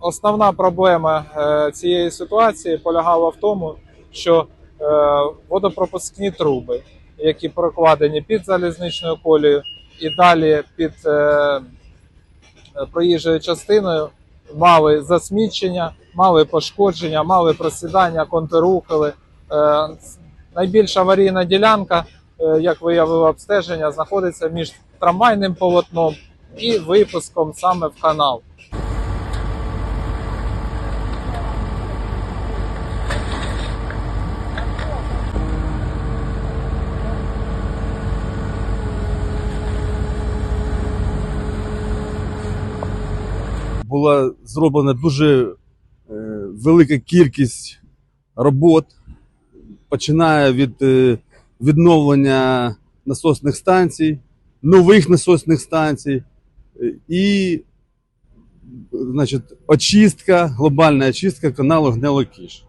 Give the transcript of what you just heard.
основна проблема е, цієї ситуації полягала в тому, що е, водопропускні труби, які прокладені під залізничною колією і далі під е, проїжджою частиною, мали засмічення, мали пошкодження, мали просідання, контррухали. Е, найбільша аварійна ділянка, як виявило обстеження, знаходиться між трамвайним полотном і випуском саме в канал. Була зроблена дуже е, велика кількість робот, починає від е, відновлення насосних станцій, нових насосних станцій е, і значить, очистка, глобальна очистка каналу Гнилокіш.